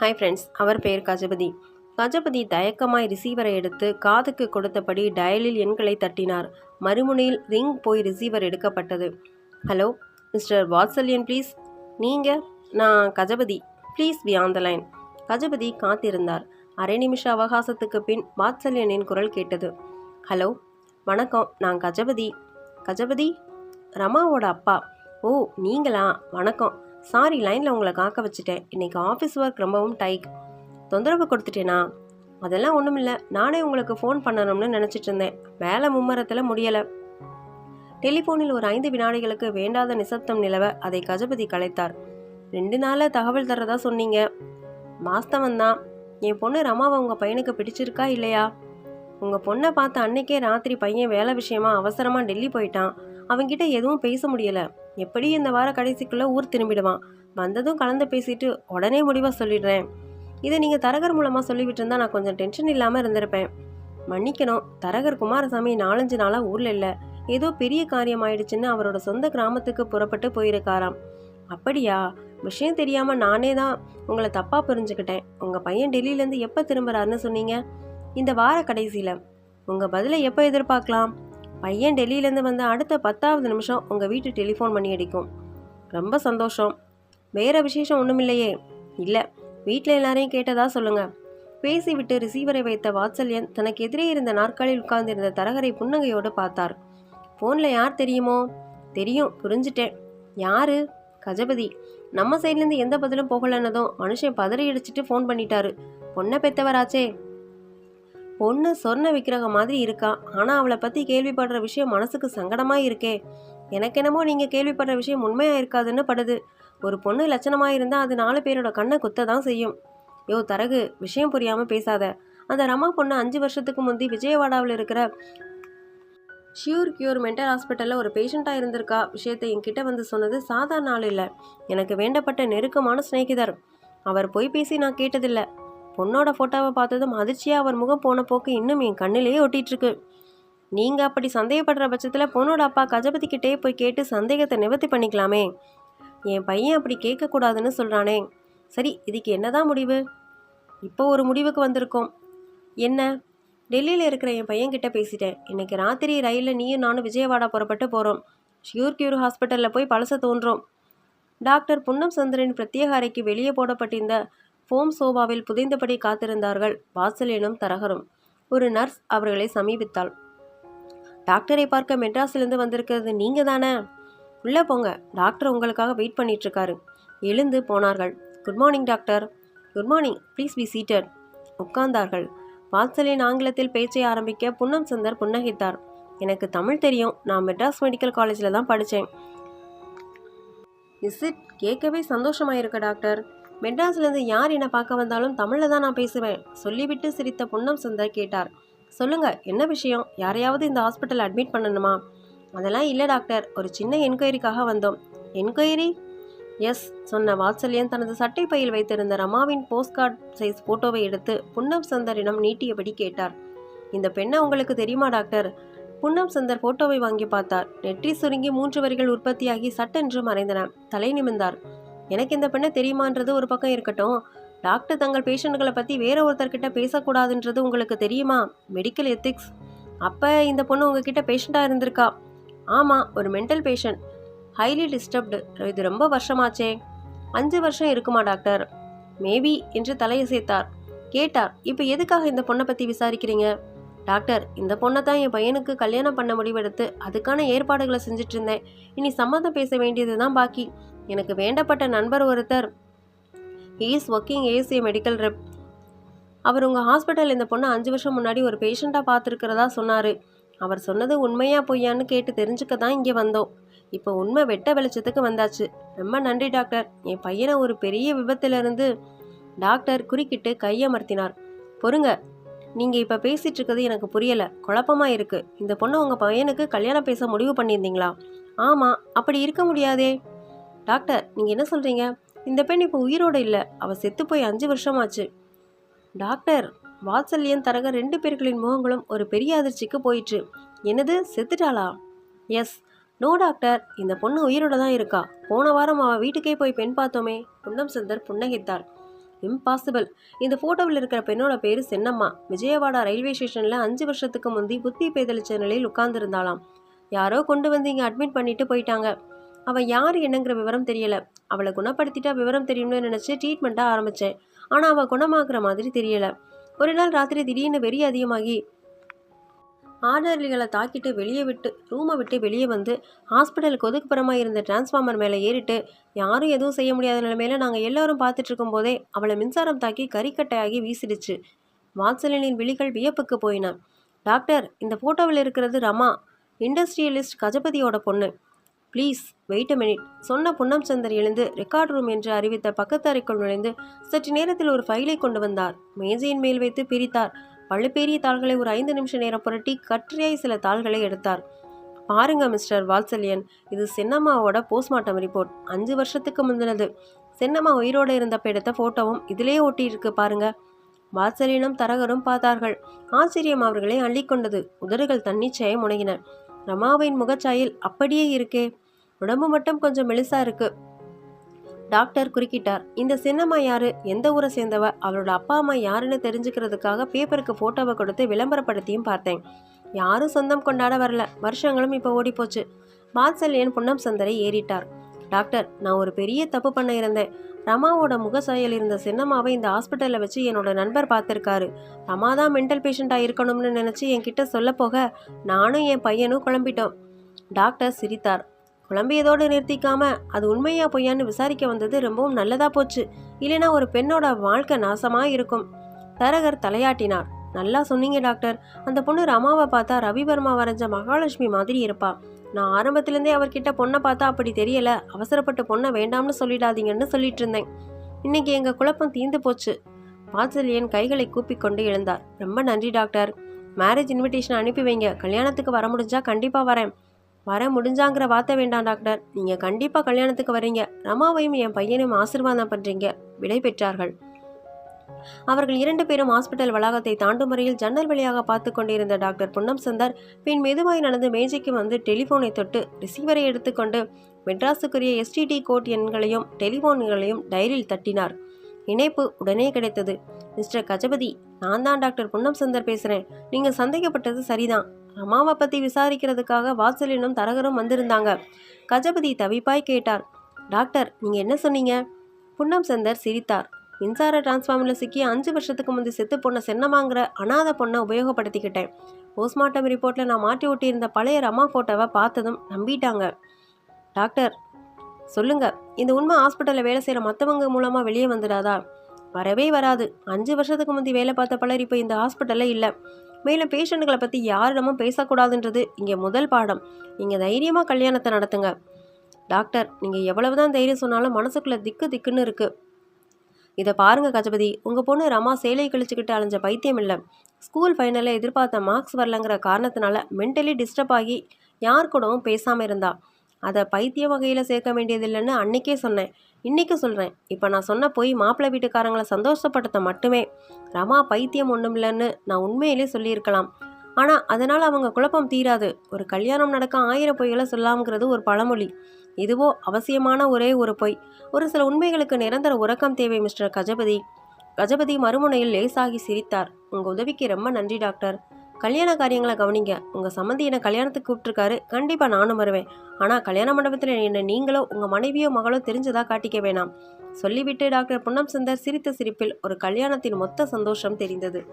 Hi friends அவர் பெயர் கஜபதி. கஜபதி தயக்கமாய் ரிசீவரை எடுத்து காதுக்கு கொடுத்தபடி டயலில் எண்களை தட்டினார். மறுமுனையில் ரிங் போய் ரிசீவர் எடுக்கப்பட்டது. ஹலோ மிஸ்டர் வாத்சல்யன் ப்ளீஸ் நீங்கள் நான் Gajapathi. Please be on the line Gajapathi காத்திருந்தார். அரை நிமிஷ அவகாசத்துக்கு பின் வாத்சல்யனின் குரல் கேட்டது. ஹலோ வணக்கம் நான் கஜபதி. கஜபதி ரமாவோட அப்பா. ஓ நீங்களா? வணக்கம். சாரி லைனில் உங்களை காக்க வச்சுட்டேன். இன்றைக்கி ஆஃபீஸ் ஒர்க் ரொம்பவும் டைக் தொந்தரவு கொடுத்துட்டேனா? அதெல்லாம் ஒன்றும் இல்லை. நானே உங்களுக்கு ஃபோன் பண்ணணும்னு நினச்சிட்டு இருந்தேன். வேலை மும்மரத்தில் முடியலை. டெலிஃபோனில் ஒரு ஐந்து வினாடிகளுக்கு வேண்டாத நிசப்தம் நிலவ அதை கஜபதி கலைத்தார். ரெண்டு நாளில் தகவல் தர்றதா சொன்னீங்க. வாஸ்தவம் தான். என் பொண்ணு ரமாவை உங்கள் பையனுக்கு பிடிச்சிருக்கா இல்லையா? உங்கள் பொண்ணை பார்த்த அன்னைக்கே ராத்திரி பையன் வேலை விஷயமா அவசரமாக டெல்லி போயிட்டான். அவங்கிட்ட எதுவும் பேச முடியலை. எப்படி இந்த வார கடைசிக்குள்ளே ஊர் திரும்பிடுவான். வந்ததும் கலந்து பேசிட்டு உடனே முடிவாக சொல்லிடுறேன். இதை நீங்கள் தரகர் மூலமாக சொல்லிவிட்டிருந்தா நான் கொஞ்சம் டென்ஷன் இல்லாமல் இருந்திருப்பேன். மன்னிக்கணும். தரகர் குமாரசாமி நாலஞ்சு நாளாக ஊரில் இல்லை. ஏதோ பெரிய காரியம் ஆயிடுச்சுன்னு அவரோட சொந்த கிராமத்துக்கு புறப்பட்டு போயிருக்காராம். அப்படியா? விஷயம் தெரியாமல் நானே தான் உங்களை தப்பாக புரிஞ்சுக்கிட்டேன். உங்கள் பையன் டெல்லியிலேருந்து எப்போ திரும்புறாருன்னு சொன்னீங்க? இந்த வார கடைசியில். உங்கள் பதிலை எப்போ எதிர்பார்க்கலாம்? பையன் டெல்லியிலேருந்து வந்த அடுத்த பத்தாவது நிமிஷம் உங்கள் வீட்டு டெலிஃபோன் பண்ணி அடிக்கும். ரொம்ப சந்தோஷம். வேறு விசேஷம் ஒன்றும் இல்லையே இல்லை வீட்டில் எல்லாரையும் கேட்டதா சொல்லுங்கள் பேசிவிட்டு ரிசீவரை வைத்த வாத்சல்யன் தனக்கு எதிரே இருந்த நாற்காலில் உட்கார்ந்திருந்த தரகரை புன்னகையோடு பார்த்தார். ஃபோனில் யார் தெரியுமோ? தெரியும் புரிஞ்சிட்டேன். யாரு? கஜபதி. நம்ம சைட்லேருந்து எந்த பதிலும் போகலன்னதும் மனுஷன் பதறி அடிச்சிட்டு ஃபோன் பண்ணிட்டாரு. பொண்ணை பெத்தவராச்சே. பொண்ணு சொர்ண விக்கிரகம் மாதிரி இருக்கா? ஆனால் அவளை பற்றி கேள்விப்படுற விஷயம் மனசுக்கு சங்கடமாக இருக்கே. எனக்கு என்னமோ நீங்கள் கேள்விப்படுற விஷயம் உண்மையாக இருக்காதுன்னு படுது. ஒரு பொண்ணு லட்சணமாக இருந்தால் அது நாலு பேரோட கண்ணை குத்த தான் செய்யும். யோ தரகு விஷயம் புரியாமல் பேசாத. அந்த ரமா பொண்ணு அஞ்சு வருஷத்துக்கு முந்தி விஜயவாடாவில் இருக்கிற ஷியூர் கியூர் மென்டல் ஹாஸ்பிட்டலில் ஒரு பேஷண்ட்டாக இருந்திருக்கா? விஷயத்தை என்கிட்ட வந்து சொன்னது சாதாரண ஆள் இல்லை. எனக்கு வேண்டப்பட்ட நெருக்கமான சிநேகிதர். அவர் போய் பேசி நான் கேட்டதில்லை. பொண்ணோட ஃபோட்டோவை பார்த்ததும் அதிர்ச்சியாக அவர் முகம் போன போக்கு இன்னும் என் கண்ணிலேயே ஒட்டிகிட்ருக்கு நீங்கள் அப்படி சந்தேகப்படுற பட்சத்தில் பொண்ணோட அப்பா கஜபதி கிட்டே போய் கேட்டு சந்தேகத்தை நிவர்த்தி பண்ணிக்கலாமே. என் பையன் அப்படி கேட்கக்கூடாதுன்னு சொல்கிறானே சரி இதுக்கு என்னதான் முடிவு? இப்போ ஒரு முடிவுக்கு வந்திருக்கோம். என்ன? டெல்லியில் இருக்கிற என் பையன்கிட்ட பேசிட்டேன். இன்னைக்கு ராத்திரி ரயிலில் நீயும் நானும் விஜயவாடா புறப்பட்டு போகிறோம் ஷியூர் கியூர் ஹாஸ்பிட்டலில் போய் பழச தோன்றோம். டாக்டர் புன்னம் சந்திரன் பிரத்யேக அறைக்கு வெளியே போடப்பட்டிருந்த ஃபோம் சோபாவில் புதைந்தபடி காத்திருந்தார்கள். வாசலினும் தரகரும். ஒரு நர்ஸ் அவர்களை சமீபித்தாள். டாக்டரை பார்க்க மெட்ராஸிலிருந்து வந்திருக்கிறது நீங்க தானே? உள்ளே போங்க. டாக்டர் உங்களுக்காக வெயிட் பண்ணிட்டு இருக்காரு எழுந்து போனார்கள். Good morning doctor. Good morning. Please be seated. உட்கார்ந்தார்கள். வாத்சலின் ஆங்கிலத்தில் பேச்சை ஆரம்பிக்க புன்னம் சுந்தர் புன்னகைத்தார். எனக்கு தமிழ் தெரியும். நான் மெட்ராஸ் மெடிக்கல் காலேஜில் தான் படித்தேன். இஸ் இட் கேட்கவே சந்தோஷமாயிருக்கு டாக்டர். மெட்ராஸ்லேருந்து யார் என்னை பார்க்க வந்தாலும் தமிழில் தான் நான் பேசுவேன். சொல்லிவிட்டு சிரித்த பொன்னம் சுந்தர் கேட்டார். சொல்லுங்க என்ன விஷயம்? யாரையாவது இந்த ஹாஸ்பிட்டல் அட்மிட் பண்ணணுமா? அதெல்லாம் இல்லை டாக்டர். ஒரு சின்ன என்கொயரிக்காக வந்தோம். என்கொயரி? எஸ் சொன்ன வாத்சல்யன் தனது சட்டை பையில் வைத்திருந்த ரமாவின் போஸ்ட்கார்ட் சைஸ் போட்டோவை எடுத்து புன்னம் சந்தரிடம் நீட்டியபடி கேட்டார். இந்த பெண்ணை உங்களுக்கு தெரியுமா டாக்டர்? புன்னம் சந்தர் போட்டோவை வாங்கி பார்த்தார். நெற்றி சுருங்கி மூன்று வரிகள் உற்பத்தியாகி சட்டென்று மறைந்தன. தலை நிமிர்ந்தார். எனக்கு இந்த பெண்ணை தெரியுமான்றது ஒரு பக்கம் இருக்கட்டும். டாக்டர் தங்கள் பேஷண்ட்களை பற்றி வேற ஒருத்தர்கிட்ட பேசக்கூடாதுன்றது உங்களுக்கு தெரியுமா? Medical ethics. அப்போ இந்த பொண்ணு உங்ககிட்ட பேஷண்ட்டாக இருந்திருக்கா? ஆமாம் ஒரு மென்டல் பேஷண்ட். Highly disturbed. இது ரொம்ப வருஷமாச்சே. அஞ்சு வருஷம் இருக்குமா டாக்டர்? மேபி என்று தலையசைத்தார் கேட்டார் இப்போ எதுக்காக இந்த பொண்ணை பற்றி விசாரிக்கிறீங்க? டாக்டர் இந்த பொண்ணை தான் என் பையனுக்கு கல்யாணம் பண்ண முடிவெடுத்து அதுக்கான ஏற்பாடுகளை செஞ்சுட்டு இருந்தேன். இனி சம்மந்தம் பேச வேண்டியது தான் பாக்கி. எனக்கு வேண்டப்பட்ட நண்பர் ஒருத்தர். Is working as a medical rep அவர் உங்கள் ஹாஸ்பிட்டல் இந்த பொண்ணு அஞ்சு வருஷம் முன்னாடி ஒரு பேஷண்ட்டாக பார்த்துருக்கிறதா சொன்னார். அவர் சொன்னது உண்மையா பொய்யான்னு கேட்டு தெரிஞ்சுக்க தான் இங்கே வந்தோம். இப்போ உண்மை வெட்ட வெளிச்சத்துக்கு வந்தாச்சு. ரொம்ப நன்றி டாக்டர். என் பையனை ஒரு பெரிய விபத்திலிருந்து டாக்டர் குறுக்கிட்டு கையமர்த்தினார். பொறுங்க நீங்கள் இப்போ பேசிகிட்டு இருக்கிறது எனக்கு புரியலை. குழப்பமாக இருக்குது இந்த பொண்ணு உங்கள் பையனுக்கு கல்யாணம் பேச முடிவு பண்ணியிருந்தீங்களா? ஆமாம் அப்படி இருக்க முடியாதே. டாக்டர் நீங்கள் என்ன சொல்கிறீங்க இந்த பெண் இப்போ உயிரோடு இல்லை. அவள் செத்து போய் அஞ்சு வருஷமாச்சு. டாக்டர் வாத்சல்யன் தரக ரெண்டு பேர்களின் முகங்களும் ஒரு பெரிய அதிர்ச்சிக்கு போயிற்று. என்னது? செத்துட்டாளா? எஸ். நோ டாக்டர் இந்த பொண்ணு உயிரோட தான் இருக்கா. போன வாரம் அவள் வீட்டுக்கே போய் பெண் பார்த்தோமே. புன்னம் சுந்தர் புன்னகைத்தார். இம்பாசிபிள். இந்த ஃபோட்டோவில் இருக்கிற பெண்ணோட பேர் சென்னம்மா. விஜயவாடா ரயில்வே ஸ்டேஷனில் அஞ்சு வருஷத்துக்கு முந்தி புத்தி பேதளிச்ச நிலையில் உட்கார்ந்துருந்தாளாம். யாரோ கொண்டு வந்து இங்கே அட்மிட் பண்ணிட்டு போயிட்டாங்க. அவள் யார் என்னங்கிற விவரம் தெரியலை. அவளை குணப்படுத்திட்டா விவரம் தெரியும்னு நினச்சி ட்ரீட்மெண்ட்டாக ஆரம்பித்தேன் ஆனால் அவள் குணமாக்குற மாதிரி தெரியலை. ஒரு நாள் ராத்திரி திடீர்னு வெறி அதிகமாகி ஆர்டர்லிகளை தாக்கிட்டு வெளியே விட்டு ரூமை விட்டு வெளியே வந்து ஹாஸ்பிட்டலுக்கு ஒதுக்குப்புறமாக இருந்த டிரான்ஸ்ஃபார்மர் மேலே ஏறிட்டு யாரும் எதுவும் செய்ய முடியாத நிலைமையில நாங்கள் எல்லாரும் பார்த்துட்டு போதே அவளை மின்சாரம் தாக்கி கறிக்கட்டையாகி வீசிடுச்சு. வாத்சலினின் விழிகள் வியப்புக்கு போயின. டாக்டர் இந்த ஃபோட்டோவில் இருக்கிறது ரமா இண்டஸ்ட்ரியலிஸ்ட் கஜபதியோட பொண்ணு. Please wait a minute. சொன்ன புன்னம் சந்தர் எழுந்து ரெக்கார்ட் ரூம் என்று அறிவித்த பக்கத்து அறைக்குள் நுழைந்து சற்று நேரத்தில் ஒரு ஃபைலை கொண்டு வந்தார். மேஜையின் மேல் வைத்து பிரித்தார். பழுப்பேரிய தாள்களை ஒரு ஐந்து நிமிஷ நேரம் புரட்டி கற்றியாய் சில தாள்களை எடுத்தார். பாருங்க மிஸ்டர் வாத்சல்யன் இது சென்னம்மாவோட போஸ்ட்மார்ட்டம் ரிப்போர்ட் அஞ்சு வருஷத்துக்கு முந்தினது. சென்னம்மா உயிரோடு இருந்தப்ப எடுத்த ஃபோட்டோவும் இதிலே ஒட்டியிருக்கு பாருங்க. வாத்சல்யனும் தரகரும் பார்த்தார்கள். ஆச்சரியம் அவர்களை அள்ளிக்கொண்டது உதடுகள் தன்னிச்சையை முனைகின. ரமாவின் முகச்சாயில் அப்படியே இருக்கே. உடம்பு மட்டும் கொஞ்சம் மெலிசா இருக்கு. டாக்டர் குறுக்கிட்டார். இந்த சின்னம்மா யாரு? எந்த ஊரை சேர்ந்தவ? அவளோட அப்பா அம்மா யாருன்னு தெரிஞ்சுக்கிறதுக்காக பேப்பருக்கு போட்டோவை கொடுத்து விளம்பரப்படுத்தியும் பார்த்தேன். யாரும் சொந்தம் கொண்டாட வரல. வருஷங்களும் இப்போ ஓடிப்போச்சு. வாத்சல்யன் புன்னம் சந்தரை ஏறிட்டார்? டாக்டர் நான் ஒரு பெரிய தப்பு பண்ண இருந்தேன். ரமாவோட முகசாயல் இருந்த சின்னம்மாவை இந்த ஹாஸ்பிட்டலில் வச்சு என்னோட நண்பர் பார்த்துருக்காரு. ரமா தான் மென்டல் பேஷண்ட்டாக இருக்கணும்னு நினச்சி என்கிட்ட சொல்ல போக நானும் என் பையனும் குழம்பிட்டோம். டாக்டர் சிரித்தார். குழம்பியதோடு நிறுத்திக்காம அது உண்மையா பொய்யான்னு விசாரிக்க வந்தது ரொம்பவும் நல்லதா போச்சு. இல்லைனா ஒரு பெண்ணோட வாழ்க்கை நாசமாக இருக்கும். தரகர் தலையாட்டினார். நல்லா சொன்னீங்க டாக்டர் அந்த பொண்ணு ரமாவை பார்த்தா ரவிவர்மா வரைஞ்ச மகாலட்சுமி மாதிரி இருப்பாள் நான் ஆரம்பத்திலேருந்தே அவர்கிட்ட பொண்ணை பார்த்தா அப்படி தெரியல. அவசரப்பட்டு பொண்ணை வேண்டாம்னு சொல்லிடாதீங்கன்னு சொல்லிட்டு இருந்தேன். இன்னைக்கு எங்க குழப்பம் தீர்ந்து போச்சு. வாத்சல்யன் கைகளை கூப்பிக்கொண்டு எழுந்தார். ரொம்ப நன்றி டாக்டர். மேரேஜ் இன்விடேஷன் அனுப்பி வைங்க. கல்யாணத்துக்கு வர முடிஞ்சா கண்டிப்பா வரேன். வர முடிஞ்சாங்கிற வார்த்தை வேண்டாம் டாக்டர். நீங்கள் கண்டிப்பாக கல்யாணத்துக்கு வரீங்க. ரமாவையும் என் பையனையும் ஆசீர்வாதம் பண்ணுறீங்க விடை பெற்றார்கள். அவர்கள் இரண்டு பேரும் ஹாஸ்பிட்டல் வளாகத்தை தாண்டும் வரையில் ஜன்னல் வழியாக பார்த்து கொண்டிருந்த டாக்டர் புன்னம் சுந்தர் பின் மெதுவாய் நடந்து மேஜைக்கு வந்து டெலிஃபோனை தொட்டு ரிசீவரை எடுத்துக்கொண்டு மெட்ராஸுக்குரிய எஸ்டிடி கோட் எண்களையும் டெலிஃபோன்களையும் டைரியில் தட்டினார். இணைப்பு உடனே கிடைத்தது. மிஸ்டர் கஜபதி நான் தான் டாக்டர் புன்னம் சுந்தர் பேசுகிறேன் நீங்கள் சந்தேகப்பட்டது சரிதான். ரமாவை பற்றி விசாரிக்கிறதுக்காக வாசலினும் தரகரும் வந்திருந்தாங்க. கஜபதி தவிப்பாய் கேட்டார். டாக்டர் நீங்கள் என்ன சொன்னீங்க? புன்னம் சந்தர் சிரித்தார். மின்சார டிரான்ஸ்ஃபார்மரில் சிக்கி அஞ்சு வருஷத்துக்கு முந்தி செத்து பொண்ணை சென்னமாங்கிற அனாத பொண்ணை உபயோகப்படுத்திக்கிட்டேன். போஸ்ட்மார்ட்டம் ரிப்போர்ட்டில் நான் மாட்டி ஒட்டியிருந்த பழைய ரமா ஃபோட்டோவை பார்த்ததும் நம்பிட்டாங்க. டாக்டர் சொல்லுங்க இந்த உண்மை ஹாஸ்பிட்டலில் வேலை செய்கிற மற்றவங்க மூலமாக வெளியே வந்துடாதா? வரவே வராது. அஞ்சு வருஷத்துக்கு முந்தி வேலை பார்த்த பலர் இப்போ இந்த ஹாஸ்பிட்டலில் இல்லை. மேலும் பேஷண்ட்டுகளை பற்றி யாரிடமும் பேசக்கூடாதுன்றது இங்கே முதல் பாடம். நீங்கள் தைரியமாக கல்யாணத்தை நடத்துங்க. டாக்டர் நீங்கள் எவ்வளவுதான் தைரியம் சொன்னாலும் மனசுக்குள்ளே திக்கு திக்குன்னு இருக்குது இதை பாருங்க கஜபதி. உங்கள் பொண்ணு ரமா சேலை கழிச்சுக்கிட்டு அலைஞ்ச பைத்தியம் இல்லை. ஸ்கூல் ஃபைனலில் எதிர்பார்த்த மார்க்ஸ் வரலங்கிற காரணத்தினால மென்டலி டிஸ்டர்ப் ஆகி யார் கூடவும் பேசாமல் இருந்தா. அதை பைத்திய வகையில் சேர்க்க வேண்டியதில்லைன்னு அன்னைக்கே சொன்னேன். இன்றைக்கி சொல்கிறேன் இப்போ நான் சொன்ன போய் மாப்பிள்ளை வீட்டுக்காரங்களை சந்தோஷப்படுத்த மட்டுமே. ரமா பைத்தியம் ஒன்றும் இல்லைன்னு நான் உண்மையிலே சொல்லியிருக்கலாம். ஆனால் அதனால் அவங்க குழப்பம் தீராது. ஒரு கல்யாணம் நடக்க ஆயிரம் பொய்களை சொல்லாம்ங்கிறது ஒரு பழமொழி. இதுவோ அவசியமான ஒரே ஒரு பொய். ஒரு சில உண்மைகளுக்கு நிரந்தர உறக்கம் தேவை மிஸ்டர் கஜபதி. கஜபதி மறுமுனையில் லேசாகி சிரித்தார். உங்கள் உதவிக்கு ரொம்ப நன்றி டாக்டர். கல்யாண காரியங்களை கவனிங்க. உங்கள் சம்மந்தி என்னை கல்யாணத்துக்கு கூப்பிட்டுருக்காரு. கண்டிப்பாக நானும் வருவேன். ஆனால் கல்யாண மண்டபத்தில் என்ன நீங்களோ உங்கள் மனைவியோ மகளோ தெரிஞ்சதா காட்டிக்க வேணாம். சொல்லிவிட்டு டாக்டர் புன்னம் சுந்தர் சிரித்த சிரிப்பில் ஒரு கல்யாணத்தின் மொத்த சந்தோஷம் தெரிந்தது.